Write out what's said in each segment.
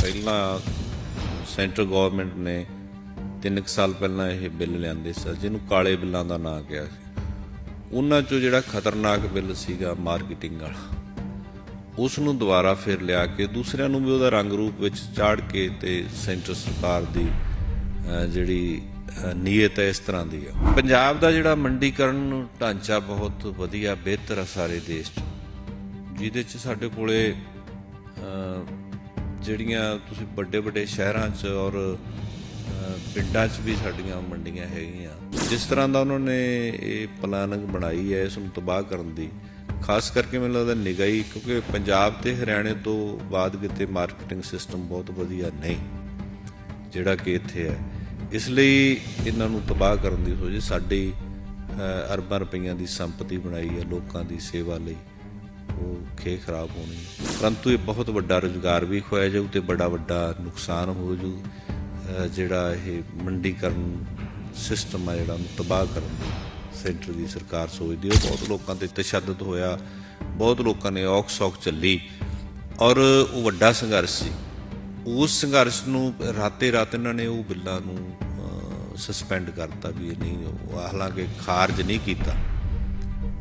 ਪਹਿਲਾਂ centre government ਨੇ ਤਿੰਨ ਕੁ ਸਾਲ ਪਹਿਲਾਂ ਇਹ ਬਿੱਲ ਲਿਆਂਦੇ ਸੀ, ਜਿਹਨੂੰ ਕਾਲੇ ਬਿੱਲਾਂ ਦਾ ਨਾਂ ਕਿਹਾ ਸੀ। ਉਹਨਾਂ ਚੋਂ ਜਿਹੜਾ ਖਤਰਨਾਕ ਬਿੱਲ ਸੀਗਾ ਮਾਰਕੀਟਿੰਗ ਵਾਲਾ ਉਸ ਨੂੰ ਦੁਬਾਰਾ ਫਿਰ ਲਿਆ ਕੇ ਦੂਸਰਿਆਂ ਨੂੰ ਵੀ ਉਹਦਾ ਰੰਗ ਰੂਪ ਵਿੱਚ ਚਾੜ ਕੇ ਤੇ ਸੈਂਟਰ ਸਰਕਾਰ ਦੀ ਜਿਹੜੀ ਨੀਅਤ ਹੈ ਇਸ ਤਰ੍ਹਾਂ ਦੀ ਆ। ਪੰਜਾਬ ਦਾ ਜਿਹੜਾ ਮੰਡੀਕਰਨ ਢਾਂਚਾ ਬਹੁਤ ਵਧੀਆ, ਬਿਹਤਰ ਆ ਸਾਰੇ ਦੇਸ਼ 'ਚ, ਜਿਹਦੇ 'ਚ ਸਾਡੇ ਕੋਲੇ ਜਿਹੜੀਆਂ ਤੁਸੀਂ ਵੱਡੇ ਵੱਡੇ ਸ਼ਹਿਰਾਂ 'ਚ ਔਰ ਪਿੰਡਾਂ 'ਚ ਵੀ ਸਾਡੀਆਂ ਮੰਡੀਆਂ ਹੈਗੀਆਂ। ਜਿਸ ਤਰ੍ਹਾਂ ਦਾ ਉਹਨਾਂ ਨੇ ਇਹ ਪਲਾਨਿੰਗ ਬਣਾਈ ਹੈ, ਇਸ ਨੂੰ ਤਬਾਹ ਕਰਨ ਦੀ, ਖਾਸ ਕਰਕੇ ਮੈਨੂੰ ਲੱਗਦਾ ਨਿਗਾਈ ਕਿਉਂਕਿ ਪੰਜਾਬ ਤੇ ਹਰਿਆਣੇ ਤੋਂ ਬਾਅਦ ਕਿਤੇ ਮਾਰਕੀਟਿੰਗ ਸਿਸਟਮ ਬਹੁਤ ਵਧੀਆ ਨਹੀਂ, ਜਿਹੜਾ ਕਿ ਇੱਥੇ ਹੈ। ਇਸ ਲਈ ਇਹਨਾਂ ਨੂੰ ਤਬਾਹ ਕਰਨ ਦੀ ਸੋਚ ਸਾਡੀ ਅਰਬਾਂ ਰੁਪਈਆਂ ਦੀ ਸੰਪਤੀ ਬਣਾਈ ਹੈ ਲੋਕਾਂ ਦੀ ਸੇਵਾ ਲਈ। ਉਹ ਖੇ ਖਰਾਬ ਹੋਣੀ। ਪਰੰਤੂ ਇਹ ਬਹੁਤ ਵੱਡਾ ਰੁਜ਼ਗਾਰ ਵੀ ਖੋਇਆ ਜਾਊ ਤੇ ਬੜਾ ਵੱਡਾ ਨੁਕਸਾਨ ਹੋ ਜੂ ਜਿਹੜਾ ਇਹ ਮੰਡੀਕਰਨ ਸਿਸਟਮ ਆ ਜਿਹੜਾ ਉਹਨੂੰ ਤਬਾਹ ਕਰਨ ਦੀ ਸੈਂਟਰ ਦੀ ਸਰਕਾਰ ਸੋਚਦੀ ਉਹ ਬਹੁਤ ਲੋਕਾਂ ਤੇ ਤਸ਼ੱਦਦ ਹੋਇਆ, ਬਹੁਤ ਲੋਕਾਂ ਨੇ ਔਖ ਸੌਖ ਚੱਲੀ ਔਰ ਉਹ ਵੱਡਾ ਸੰਘਰਸ਼ ਸੀ। ਉਸ ਸੰਘਰਸ਼ ਨੂੰ ਰਾਤੇ ਰਾਤ ਇਹਨਾਂ ਨੇ ਉਹ ਬਿੱਲਾਂ ਨੂੰ ਸਸਪੈਂਡ ਕਰਤਾ ਵੀ ਇਹ ਨਹੀਂ ਹਾਲਾਂਕਿ ਖਾਰਜ ਨਹੀਂ ਕੀਤਾ।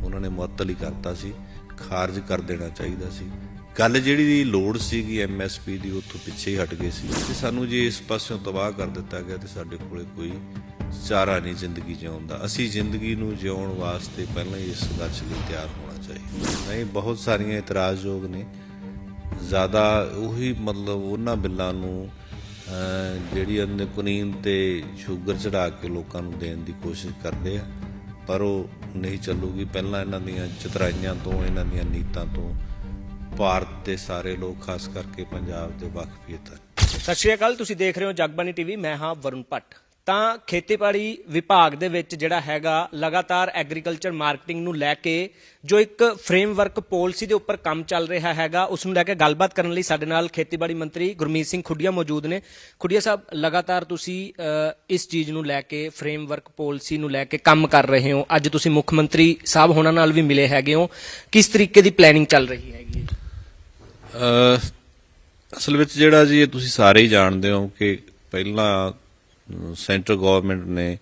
ਉਹਨਾਂ ਨੇ ਮੁਅੱਤਲ ਹੀ ਕਰਤਾ ਸੀ। ਖਾਰਜ ਕਰ ਦੇਣਾ ਚਾਹੀਦਾ ਸੀ। ਗੱਲ ਜਿਹੜੀ ਦੀ ਲੋੜ ਸੀਗੀ ਐਮਐਸਪੀ ਦੀ ਉੱਥੋਂ ਪਿੱਛੇ ਹੀ ਹਟ ਗਏ ਸੀ। ਤੇ ਸਾਨੂੰ ਜੇ ਇਸ ਪਾਸਿਓਂ ਤਬਾਹ ਕਰ ਦਿੱਤਾ ਗਿਆ, ਤੇ ਸਾਡੇ ਕੋਲੇ ਕੋਈ ਚਾਰਾ ਨਹੀਂ ਜ਼ਿੰਦਗੀ ਜਿਉਣ ਦਾ। ਅਸੀਂ ਜ਼ਿੰਦਗੀ ਨੂੰ ਜਿਉਣ ਵਾਸਤੇ ਪਹਿਲਾਂ ਹੀ ਇਸ ਸੰਘਰਸ਼ ਲਈ ਤਿਆਰ ਹੋਣਾ ਚਾਹੀਦਾ। ਨਹੀਂ, ਬਹੁਤ ਸਾਰੀਆਂ ਇਤਰਾਜ਼ਯੋਗ ਨੇ। ਜ਼ਿਆਦਾ ਉਹੀ ਮਤਲਬ ਉਹਨਾਂ ਬਿੱਲਾਂ ਨੂੰ ਜਿਹੜੀ ਅੰਦਰ ਕੁਨੀਨ ਤੇ ਸ਼ੂਗਰ ਚੜਾ ਕੇ ਲੋਕਾਂ ਨੂੰ ਦੇਣ ਦੀ ਕੋਸ਼ਿਸ਼ ਕਰਦੇ ਆ। ਪਰ ਉਹ ਨਹੀਂ ਚੱਲੂਗੀ। ਪਹਿਲਾਂ ਇਹਨਾਂ ਦੀਆਂ ਚਤਰਾਈਆਂ ਤੋਂ, ਇਹਨਾਂ ਦੀਆਂ ਨੀਤਾਂ ਤੋਂ ਭਾਰਤ ਦੇ ਸਾਰੇ ਲੋਕ, ਖਾਸ ਕਰਕੇ ਪੰਜਾਬ ਦੇ ਵਾਕਫੀਅਤ। ਹਨ ਸਤਿ ਸ਼੍ਰੀ ਅਕਾਲ, ਤੁਸੀਂ ਦੇਖ ਰਹੇ ਹੋ ਜਗਬਾਨੀ ਟੀਵੀ। ਮੈਂ ਹਾਂ ਵਰੁਣ ਭੱਟ। ਤਾਂ ਖੇਤੀਬਾੜੀ ਵਿਭਾਗ ਦੇ ਵਿੱਚ ਜਿਹੜਾ ਹੈਗਾ ਲਗਾਤਾਰ ਐਗਰੀਕਲਚਰ ਮਾਰਕੀਟਿੰਗ ਨੂੰ ਲੈ ਕੇ ਜੋ ਇੱਕ ਫਰੇਮਵਰਕ ਪਾਲਿਸੀ ਦੇ ਉੱਪਰ ਕੰਮ ਚੱਲ ਰਿਹਾ ਹੈਗਾ, ਉਸ ਨੂੰ ਲੈ ਕੇ ਗੱਲਬਾਤ ਕਰਨ ਲਈ ਸਾਡੇ ਨਾਲ ਖੇਤੀਬਾੜੀ ਮੰਤਰੀ ਗੁਰਮੀਤ ਸਿੰਘ ਖੁੱਡੀਆ ਮੌਜੂਦ ਨੇ। ਖੁੱਡੀਆ ਸਾਹਿਬ, ਲਗਾਤਾਰ ਤੁਸੀਂ ਇਸ ਚੀਜ਼ ਨੂੰ ਲੈ ਕੇ ਫਰੇਮਵਰਕ ਪਾਲਿਸੀ ਨੂੰ ਲੈ ਕੇ ਕੰਮ ਕਰ ਰਹੇ ਹੋ। ਅੱਜ ਤੁਸੀਂ ਮੁੱਖ ਮੰਤਰੀ ਸਾਹਿਬ ਹੋਣਾ ਨਾਲ ਵੀ ਮਿਲੇ ਹੈਗੇ ਹੋ। ਕਿਸ ਤਰੀਕੇ ਦੀ ਪਲੈਨਿੰਗ ਚੱਲ ਰਹੀ ਹੈਗੀ ਹੈ ਅਸਲ ਵਿੱਚ ਜਿਹੜਾ ਜੀ ਇਹ ਤੁਸੀਂ ਸਾਰੇ ਹੀ ਜਾਣਦੇ ਹੋ ਕਿ ਪਹਿਲਾਂ ਸੈਂਟਰ ਗਵਰਨਮੈਂਟ ਨੇ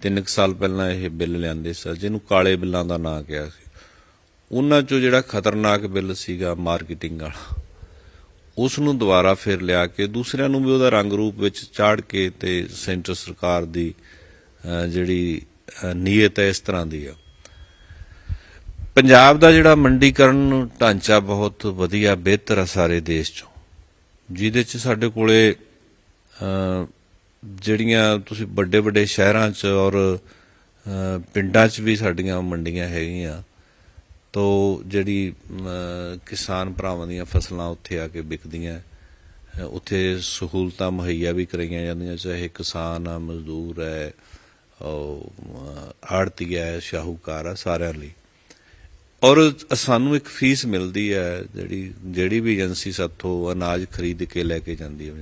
ਤਿੰਨ ਕੁ ਸਾਲ ਪਹਿਲਾਂ ਇਹ ਬਿੱਲ ਲਿਆਂਦੇ ਸੀ, ਜਿਹਨੂੰ ਕਾਲੇ ਬਿੱਲਾਂ ਦਾ ਨਾਂ ਕਿਹਾ ਸੀ। ਉਹਨਾਂ ਚੋਂ ਜਿਹੜਾ ਖਤਰਨਾਕ ਬਿੱਲ ਸੀਗਾ ਮਾਰਕੀਟਿੰਗ ਵਾਲਾ ਉਸ ਨੂੰ ਦੁਬਾਰਾ ਫਿਰ ਲਿਆ ਕੇ ਦੂਸਰਿਆਂ ਨੂੰ ਵੀ ਉਹਦਾ ਰੰਗ ਰੂਪ ਵਿੱਚ ਚਾੜ ਕੇ ਤੇ ਸੈਂਟਰ ਸਰਕਾਰ ਦੀ ਜਿਹੜੀ ਨੀਅਤ ਹੈ ਇਸ ਤਰ੍ਹਾਂ ਦੀ ਆ। ਪੰਜਾਬ ਦਾ ਜਿਹੜਾ ਮੰਡੀਕਰਨ ਢਾਂਚਾ ਬਹੁਤ ਵਧੀਆ, ਬਿਹਤਰ ਆ ਸਾਰੇ ਦੇਸ਼ 'ਚੋਂ, ਜਿਹਦੇ 'ਚ ਸਾਡੇ ਕੋਲੇ ਜਿਹੜੀਆਂ ਤੁਸੀਂ ਵੱਡੇ ਵੱਡੇ ਸ਼ਹਿਰਾਂ 'ਚ ਔਰ ਪਿੰਡਾਂ 'ਚ ਵੀ ਸਾਡੀਆਂ ਮੰਡੀਆਂ ਹੈਗੀਆਂ, ਤੋਂ ਜਿਹੜੀ ਕਿਸਾਨ ਭਰਾਵਾਂ ਦੀਆਂ ਫਸਲਾਂ ਉੱਥੇ ਆ ਕੇ ਵਿਕਦੀਆਂ ਉੱਥੇ ਸਹੂਲਤਾਂ ਮੁਹੱਈਆ ਵੀ ਕਰਾਈਆਂ ਜਾਂਦੀਆਂ, ਚਾਹੇ ਕਿਸਾਨ ਆ, ਮਜ਼ਦੂਰ ਹੈ ਆੜਤੀ ਹੈ, ਸ਼ਾਹੂਕਾਰ ਆ, ਸਾਰਿਆਂ ਲਈ। ਔਰ ਸਾਨੂੰ ਇੱਕ ਫੀਸ ਮਿਲਦੀ ਹੈ, ਜਿਹੜੀ ਜਿਹੜੀ ਵੀ ਏਜੰਸੀ ਸਾਥੋਂ ਅਨਾਜ ਖਰੀਦ ਕੇ ਲੈ ਕੇ ਜਾਂਦੀ ਹੈ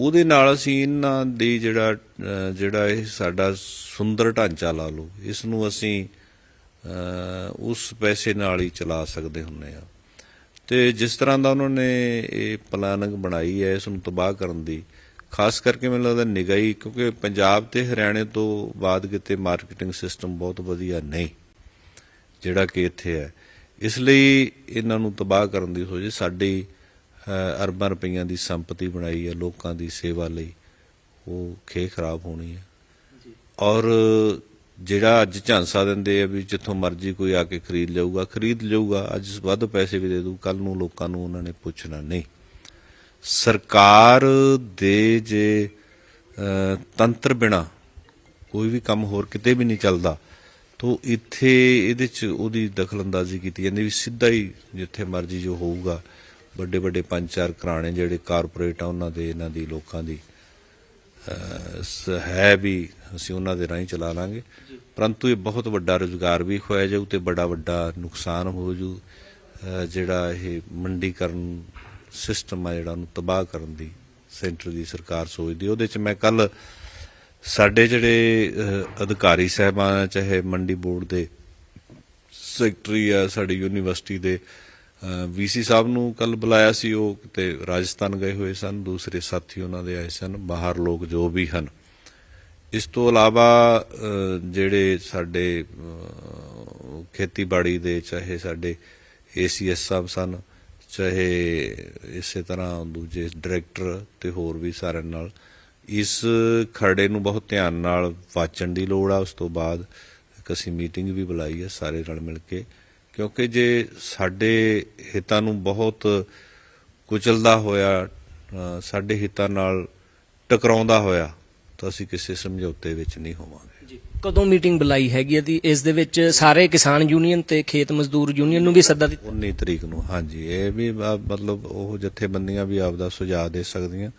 ਉਹਦੇ ਨਾਲ ਅਸੀਂ ਇਹਨਾਂ ਦੀ ਜਿਹੜਾ ਜਿਹੜਾ ਇਹ ਸਾਡਾ ਸੁੰਦਰ ਢਾਂਚਾ ਲਾ ਲਓ, ਇਸ ਨੂੰ ਅਸੀਂ ਉਸ ਪੈਸੇ ਨਾਲ ਹੀ ਚਲਾ ਸਕਦੇ ਹੁੰਨੇ ਆ ਤੇ ਜਿਸ ਤਰ੍ਹਾਂ ਦਾ ਉਹਨਾਂ ਨੇ ਇਹ ਪਲਾਨਿੰਗ ਬਣਾਈ ਹੈ, ਇਸ ਨੂੰ ਤਬਾਹ ਕਰਨ ਦੀ, ਖਾਸ ਕਰਕੇ ਮੈਨੂੰ ਲੱਗਦਾ ਨਿਗਾਈ ਕਿਉਂਕਿ ਪੰਜਾਬ ਤੇ ਹਰਿਆਣੇ ਤੋਂ ਬਾਅਦ ਕਿਤੇ ਮਾਰਕੀਟਿੰਗ ਸਿਸਟਮ ਬਹੁਤ ਵਧੀਆ ਨਹੀਂ, ਜਿਹੜਾ ਕਿ ਇੱਥੇ ਹੈ। ਇਸ ਲਈ ਇਹਨਾਂ ਨੂੰ ਤਬਾਹ ਕਰਨ ਦੀ ਸੋਚ ਸਾਡੀ ਅਰਬਾਂ ਰੁਪਈਆਂ ਦੀ ਸੰਪਤੀ ਬਣਾਈ ਹੈ ਲੋਕਾਂ ਦੀ ਸੇਵਾ ਲਈ। ਉਹ ਖੇ ਖਰਾਬ ਹੋਣੀ ਹੈ। ਔਰ ਜਿਹੜਾ ਅੱਜ ਝਾਂਸਾ ਦਿੰਦੇ ਆ ਵੀ ਜਿੱਥੋਂ ਮਰਜ਼ੀ ਕੋਈ ਆ ਕੇ ਖਰੀਦ ਲਊਗਾ ਖਰੀਦ ਲਊਗਾ ਅੱਜ ਵੱਧ ਪੈਸੇ ਵੀ ਦੇ ਦੂ ਕੱਲ ਨੂੰ ਲੋਕਾਂ ਨੂੰ ਉਹਨਾਂ ਨੇ ਪੁੱਛਣਾ ਨਹੀਂ। ਸਰਕਾਰ ਦੇ ਜੇ ਤੰਤਰ ਬਿਨਾ ਕੋਈ ਵੀ ਕੰਮ ਹੋਰ ਕਿਤੇ ਵੀ ਨਹੀਂ ਚੱਲਦਾ ਤੋ ਇੱਥੇ ਇਹਦੇ ਚ ਉਹਦੀ ਦਖਲਅੰਦਾਜ਼ੀ ਕੀਤੀ ਜਾਂਦੀ ਵੀ ਸਿੱਧਾ ਹੀ ਜਿੱਥੇ ਮਰਜ਼ੀ ਜੋ ਹੋਊਗਾ ਵੱਡੇ ਵੱਡੇ ਪੰਜ ਚਾਰ ਘਰਾਣੇ ਜਿਹੜੇ ਕਾਰਪੋਰੇਟ ਆ ਉਹਨਾਂ ਦੇ ਇਹਨਾਂ ਦੀ ਲੋਕਾਂ ਦੀ ਹੈ ਵੀ ਅਸੀਂ ਉਹਨਾਂ ਦੇ ਰਾਹੀਂ ਚਲਾ ਲਾਂਗੇ। ਪਰੰਤੂ ਇਹ ਬਹੁਤ ਵੱਡਾ ਰੁਜ਼ਗਾਰ ਵੀ ਖੋਇਆ ਜਾਊ ਤੇ ਬੜਾ ਵੱਡਾ ਨੁਕਸਾਨ ਹੋ ਜੂ ਜਿਹੜਾ ਇਹ ਮੰਡੀਕਰਨ ਸਿਸਟਮ ਆ ਜਿਹੜਾ ਉਹਨੂੰ ਤਬਾਹ ਕਰਨ ਦੀ ਸੈਂਟਰ ਦੀ ਸਰਕਾਰ ਸੋਚਦੀ ਉਹਦੇ ਚ ਮੈਂ ਕੱਲ ਸਾਡੇ ਜਿਹੜੇ ਅਧਿਕਾਰੀ ਸਹਿਬਾਨ ਚਾਹੇ ਮੰਡੀ ਬੋਰਡ ਦੇ ਸੈਕਟਰੀ ਆ ਸਾਡੀ ਯੂਨੀਵਰਸਿਟੀ ਦੇ ਵੀਸੀ ਸਾਹਿਬ ਨੂੰ ਕੱਲ ਬੁਲਾਇਆ ਸੀ, ਉਹ ਕਿਤੇ ਰਾਜਸਥਾਨ ਗਏ ਹੋਏ ਸਨ, ਦੂਸਰੇ ਸਾਥੀ ਉਹਨਾਂ ਦੇ ਆਏ ਸਨ, ਬਾਹਰ ਲੋਕ ਜੋ ਵੀ ਹਨ। ਇਸ ਤੋਂ ਇਲਾਵਾ ਜਿਹੜੇ ਸਾਡੇ ਖੇਤੀਬਾੜੀ ਦੇ ਚਾਹੇ ਸਾਡੇ ਏਸੀਐਸ ਸਾਹਿਬ ਸਨ, ਚਾਹੇ ਇਸੇ ਤਰ੍ਹਾਂ ਦੂਜੇ ਡਾਇਰੈਕਟਰ ਤੇ ਹੋਰ ਵੀ ਸਾਰਿਆਂ ਨਾਲ, ਇਸ ਖਰੜੇ ਨੂੰ ਬਹੁਤ ਧਿਆਨ ਨਾਲ ਵਾਚਣ ਦੀ ਲੋੜ ਆ। ਉਸ ਤੋਂ ਬਾਅਦ ਇੱਕ ਅਸੀਂ ਮੀਟਿੰਗ ਵੀ ਬੁਲਾਈ ਹੈ ਸਾਰੇ ਨਾਲ ਮਿਲ ਕੇ। ਕਿਉਂਕਿ ਜੇ ਸਾਡੇ ਹਿੱਤਾਂ ਨੂੰ ਬਹੁਤ ਕੁਚਲਦਾ ਹੋਇਆ ਸਾਡੇ ਹਿੱਤਾਂ ਨਾਲ ਟਕਰਾਉਂਦਾ ਹੋਇਆ ਤਾਂ ਅਸੀਂ ਕਿਸੇ ਸਮਝੌਤੇ ਵਿੱਚ ਨਹੀਂ ਹੋਵਾਂਗੇ। ਜੀ ਕਦੋਂ ਮੀਟਿੰਗ ਬੁਲਾਈ ਹੈਗੀ ਹੈ ਦੀ ਇਸ ਦੇ ਵਿੱਚ ਸਾਰੇ ਕਿਸਾਨ ਯੂਨੀਅਨ ਤੇ ਖੇਤ ਮਜ਼ਦੂਰ ਯੂਨੀਅਨ ਨੂੰ ਵੀ ਸੱਦਾ ਦਿੱਤਾ? 19 ਤਰੀਕ ਨੂੰ ਹਾਂਜੀ। ਇਹ ਵੀ ਮਤਲਬ ਉਹ ਜਥੇਬੰਦੀਆਂ ਵੀ ਆਪਦਾ ਸੁਝਾਅ ਦੇ ਸਕਦੀਆਂ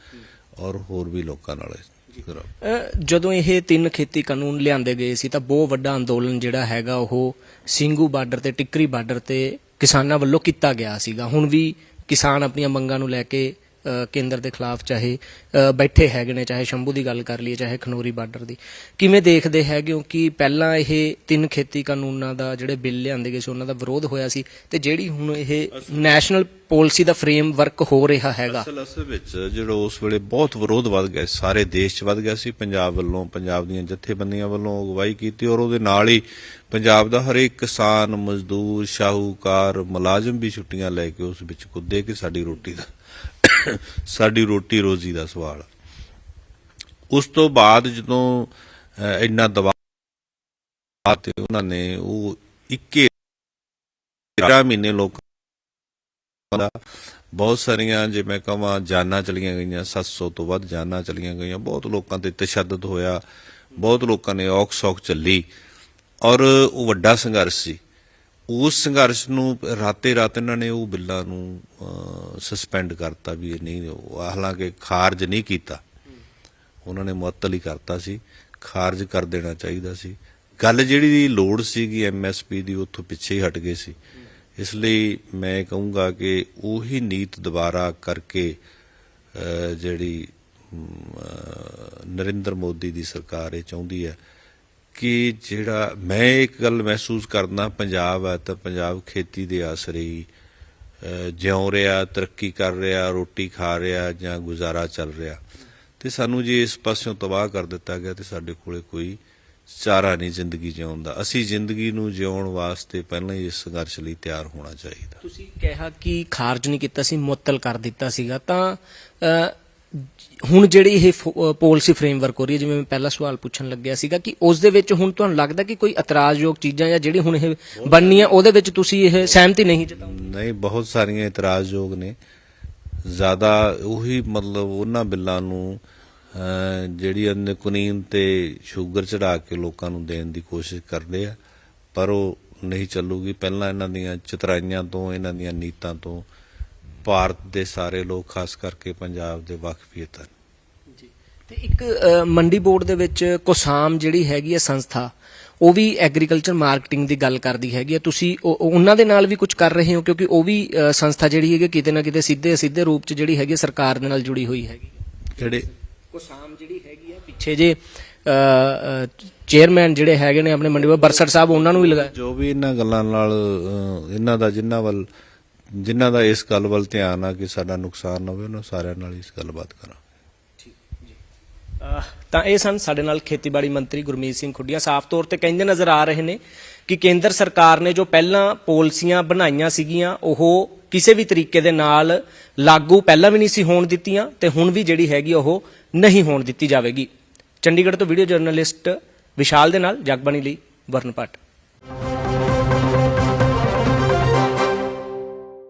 ਔਰ ਹੋਰ ਵੀ ਲੋਕਾਂ ਨਾਲ ਜਦੋਂ ਇਹ ਤਿੰਨ ਖੇਤੀ ਕਾਨੂੰਨ ਲਿਆਂਦੇ ਗਏ ਸੀ ਤਾਂ ਬਹੁਤ ਵੱਡਾ ਅੰਦੋਲਨ ਜਿਹੜਾ ਹੈਗਾ ਉਹ ਸਿੰਘੂ ਬਾਰਡਰ ਤੇ ਟਿੱਕਰੀ ਬਾਰਡਰ ਤੇ ਕਿਸਾਨਾਂ ਵੱਲੋਂ ਕੀਤਾ ਗਿਆ ਸੀਗਾ। ਹੁਣ ਵੀ ਕਿਸਾਨ ਆਪਣੀਆਂ ਮੰਗਾਂ ਨੂੰ ਲੈ ਕੇ ਕੇਂਦਰ ਦੇ ਖਿਲਾਫ ਚਾਹੇ ਬੈਠੇ ਹੈਗੇ ਨੇ ਚਾਹੇ ਸ਼ੰਭੂ ਦੀ ਗੱਲ ਕਰ ਲਈਏ ਚਾਹੇ ਖਨੋਰੀ ਬਾਰਡਰ ਦੀ। ਕਿਵੇਂ ਦੇਖਦੇ ਹੈ ਕਿਉਂਕਿ ਪਹਿਲਾਂ ਇਹ ਤਿੰਨ ਖੇਤੀ ਕਾਨੂੰਨਾਂ ਦਾ ਜਿਹੜੇ ਬਿੱਲ ਲਿਆਂਦੇ ਗਏ ਸੀ ਉਹਨਾਂ ਦਾ ਵਿਰੋਧ ਹੋਇਆ ਸੀ ਤੇ ਜਿਹੜੀ ਹੁਣ ਇਹ ਨੈਸ਼ਨਲ ਪਾਲਿਸੀ ਦਾ ਫਰੇਮਵਰਕ ਹੋ ਰਿਹਾ ਹੈਗਾ। ਅਸਲ ਅਸਲ ਵਿੱਚ ਜਿਹੜਾ ਉਸ ਵੇਲੇ ਬਹੁਤ ਵਿਰੋਧ ਵੱਧ ਗਿਆ ਸਾਰੇ ਦੇਸ਼ 'ਚ ਵੱਧ ਗਿਆ ਸੀ। ਪੰਜਾਬ ਵੱਲੋਂ ਪੰਜਾਬ ਦੀਆਂ ਜਥੇਬੰਦੀਆਂ ਵੱਲੋਂ ਅਗਵਾਈ ਕੀਤੀ ਔਰ ਉਹਦੇ ਨਾਲ ਹੀ ਪੰਜਾਬ ਦਾ ਹਰੇਕ ਕਿਸਾਨ ਮਜ਼ਦੂਰ ਸ਼ਾਹੂਕਾਰ ਮੁਲਾਜ਼ਮ ਵੀ ਛੁੱਟੀਆਂ ਲੈ ਕੇ ਉਸ ਵਿੱਚ ਕੁੱਦੇ ਕਿ ਸਾਡੀ ਰੋਟੀ ਦਾ ਸਾਡੀ ਰੋਟੀ ਰੋਜ਼ੀ ਦਾ ਸਵਾਲ। ਉਸ ਤੋਂ ਬਾਅਦ ਜਦੋਂ ਇੰਨਾ ਦਬਾਅ ਤੇ ਉਹਨਾਂ ਨੇ ਉਹ 21 ਮਹੀਨੇ ਲੋਕ ਦਾ ਬਹੁਤ ਸਾਰੀਆਂ, ਜੇ ਮੈਂ ਕਹਾਂ, ਜਾਨਾਂ ਚਲੀਆਂ ਗਈਆਂ 700 ਤੋਂ ਵੱਧ ਜਾਨਾਂ ਚਲੀਆਂ ਗਈਆਂ, ਬਹੁਤ ਲੋਕਾਂ ਤੇ ਤਸ਼ੱਦਦ ਹੋਇਆ, ਬਹੁਤ ਲੋਕਾਂ ਨੇ ਔਖ ਸੌਖ ਚੱਲੀ ਔਰ ਉਹ ਵੱਡਾ ਸੰਘਰਸ਼ ਸੀ। ਉਸ ਸੰਘਰਸ਼ ਨੂੰ ਰਾਤੇ ਰਾਤ ਇਹਨਾਂ ਨੇ ਉਹ ਬਿੱਲਾਂ ਨੂੰ ਸਸਪੈਂਡ ਕਰਤਾ ਵੀ ਇਹ ਨਹੀਂ ਹਾਲਾਂਕਿ ਖਾਰਜ ਨਹੀਂ ਕੀਤਾ। ਉਹਨਾਂ ਨੇ ਮੁਅੱਤਲ ਹੀ ਕਰਤਾ ਸੀ। ਖਾਰਜ ਕਰ ਦੇਣਾ ਚਾਹੀਦਾ ਸੀ। ਗੱਲ ਜਿਹੜੀ ਦੀ ਲੋੜ ਸੀਗੀ ਐਮਐਸਪੀ ਦੀ ਉੱਥੋਂ ਪਿੱਛੇ ਹੀ ਹਟ ਗਏ ਸੀ। ਇਸ ਲਈ ਮੈਂ ਕਹੂੰਗਾ ਕਿ ਉਹੀ ਨੀਤ ਦੁਬਾਰਾ ਕਰਕੇ ਜਿਹੜੀ ਨਰਿੰਦਰ ਮੋਦੀ ਦੀ ਸਰਕਾਰ ਇਹ ਚਾਹੁੰਦੀ ਹੈ ਕਿ ਜਿਹੜਾ ਮੈਂ ਇੱਕ ਗੱਲ ਮਹਿਸੂਸ ਕਰਦਾ, ਪੰਜਾਬ ਆ ਤਾਂ ਪੰਜਾਬ ਖੇਤੀ ਦੇ ਆਸਰੇ ਹੀ ਜਿਉਂ ਰਿਹਾ, ਤਰੱਕੀ ਕਰ ਰਿਹਾ, ਰੋਟੀ ਖਾ ਰਿਹਾ ਜਾਂ ਗੁਜ਼ਾਰਾ ਚੱਲ ਰਿਹਾ। ਤੇ ਸਾਨੂੰ ਜੇ ਇਸ ਪਾਸਿਓਂ ਤਬਾਹ ਕਰ ਦਿੱਤਾ ਗਿਆ ਤੇ ਸਾਡੇ ਕੋਲੇ ਕੋਈ ਚਾਰਾ ਨਹੀਂ ਜ਼ਿੰਦਗੀ ਜਿਉਣ ਦਾ। ਅਸੀਂ ਜ਼ਿੰਦਗੀ ਨੂੰ ਜਿਉਣ ਵਾਸਤੇ ਪਹਿਲਾਂ ਹੀ ਇਸ ਸੰਘਰਸ਼ ਲਈ ਤਿਆਰ ਹੋਣਾ ਚਾਹੀਦਾ। ਤੁਸੀਂ ਕਿਹਾ ਕਿ ਖਾਰਜ ਨਹੀਂ ਕੀਤਾ ਸੀ, ਮੁਅੱਤਲ ਕਰ ਦਿੱਤਾ ਸੀਗਾ ਤਾਂ ਹੁਣ ਜਿਹੜੀ ਇਹ ਪਾਲਿਸੀ ਫਰੇਮਵਰਕ ਹੋ ਰਹੀ ਹੈ ਜਿਵੇਂ ਮੈਂ ਪਹਿਲਾ ਸਵਾਲ ਪੁੱਛਣ ਲੱਗਿਆ ਸੀਗਾ ਕਿ ਉਸ ਦੇ ਵਿੱਚ ਹੁਣ ਤੁਹਾਨੂੰ ਲੱਗਦਾ ਕਿ ਕੋਈ ਇਤਰਾਜ਼ਯੋਗ ਚੀਜ਼ਾਂ ਜਾਂ ਜਿਹੜੀ ਹੁਣ ਇਹ ਬਣਨੀਆਂ ਉਹਦੇ ਵਿੱਚ ਤੁਸੀਂ ਇਹ ਸਹਿਮਤੀ ਨਹੀਂ ਜਤਾਉਂਦੇ? ਨਹੀਂ ਬਹੁਤ ਸਾਰੀਆਂ ਇਤਰਾਜ਼ਯੋਗ ਨੇ। ਜ਼ਿਆਦਾ ਉਹੀ ਮਤਲਬ ਉਹਨਾਂ ਬਿੱਲਾਂ ਨੂੰ ਜਿਹੜੀ ਉਹਨੇ ਕੁਨੀਨ ਤੇ ਸ਼ੂਗਰ ਚੜਾ ਕੇ ਲੋਕਾਂ ਨੂੰ ਦੇਣ ਦੀ ਕੋਸ਼ਿਸ਼ ਕਰਦੇ ਆ ਪਰ ਉਹ ਨਹੀਂ ਚੱਲੂਗੀ। ਪਹਿਲਾਂ ਇਹਨਾਂ ਦੀਆਂ ਚਤਰਾਈਆਂ ਤੋਂ ਇਹਨਾਂ ਦੀਆਂ ਨੀਤਾਂ ਤੋਂ ਭਾਰਤ ਦੇ ਸਾਰੇ ਲੋਕ ਖਾਸ ਕਰਕੇ ਪੰਜਾਬ ਦੇ ਵਕਫੀਅਤ ਹਨ। ਤੇ ਇੱਕ ਮੰਡੀ ਬੋਰਡ ਦੇ ਵਿੱਚ ਕੋਸਾਮ ਜਿਹੜੀ ਹੈਗੀ ਹੈ ਸੰਸਥਾ ਉਹ ਵੀ ਐਗਰੀਕਲਚਰ ਮਾਰਕੀਟਿੰਗ ਦੀ ਗੱਲ ਕਰਦੀ ਹੈਗੀ ਹੈ ਤੁਸੀਂ ਉਹ- ਉਹ- ਉਹਨਾਂ ਦੇ ਨਾਲ ਵੀ ਕੁਝ ਕਰ ਰਹੇ ਹੋ? ਕਿਉਂਕਿ ਉਹ ਵੀ ਸੰਸਥਾ ਜਿਹੜੀ ਹੈਗੀ ਕਿਤੇ ਨਾ ਕਿਤੇ ਸਿੱਧੇ ਸਿੱਧੇ ਰੂਪ 'ਚ ਜਿਹੜੀ ਹੈਗੀ ਸਰਕਾਰ ਦੇ ਨਾਲ ਜੁੜੀ ਹੋਈ ਹੈਗੀ ਜਿਹੜੇ ਕੋਸਾਮ ਜਿਹੜੀ ਹੈਗੀ ਹੈ ਪਿੱਛੇ ਜੇ ਚੇਅਰਮੈਨ ਜਿਹੜੇ ਹੈਗੇ ਨੇ ਆਪਣੇ ਮੰਡੀ ਬਰਸਟ ਸਾਹਿਬ ਉਹਨਾਂ ਨੂੰ ਵੀ ਲਗਾਇਆ। ਜੋ ਵੀ ਇਹਨਾਂ ਗੱਲਾਂ ਨਾਲ ਇਹਨਾਂ ਦਾ ਜਿਨ੍ਹਾਂ ਵੱਲ ਜਿਨ੍ਹਾਂ ਦਾ ਇਸ ਗੱਲ ਵੱਲ ਧਿਆਨ ਆ ਕਿ ਸਾਡਾ ਨੁਕਸਾਨ ਨਾ ਹੋਵੇ, ਉਹਨਾਂ ਸਾਰਿਆਂ ਨਾਲ ਇਸ ਗੱਲਬਾਤ ਕਰਾਂਗੇ। ਤਾਂ ਇਹ ਸਨ ਸਾਡੇ ਨਾਲ ਖੇਤੀਬਾੜੀ ਮੰਤਰੀ ਗੁਰਮੀਤ ਸਿੰਘ ਖੁੱਡੀਆਂ। ਸਾਫ਼ ਤੌਰ ਤੇ ਕਹਿੰਦੇ ਨਜ਼ਰ ਆ ਰਹੇ ਨੇ ਕਿ ਕੇਂਦਰ ਸਰਕਾਰ ਨੇ ਜੋ ਪਹਿਲਾਂ ਪਾਲਿਸੀਆਂ ਬਣਾਈਆਂ ਸੀਗੀਆਂ, ਉਹ ਕਿਸੇ ਵੀ ਤਰੀਕੇ ਦੇ ਨਾਲ ਲਾਗੂ ਪਹਿਲਾਂ ਵੀ ਨਹੀਂ ਸੀ ਹੋਣ ਦਿੱਤੀਆਂ ਤੇ ਹੁਣ ਵੀ ਜਿਹੜੀ ਹੈਗੀ ਉਹ ਨਹੀਂ ਹੋਣ ਦਿੱਤੀ ਜਾਵੇਗੀ। ਚੰਡੀਗੜ੍ਹ ਤੋਂ ਵੀਡੀਓ ਜਰਨਲਿਸਟ ਵਿਸ਼ਾਲ ਦੇ ਨਾਲ ਜਗਬਾਣੀ ਲਈ ਵਰਨਪਟ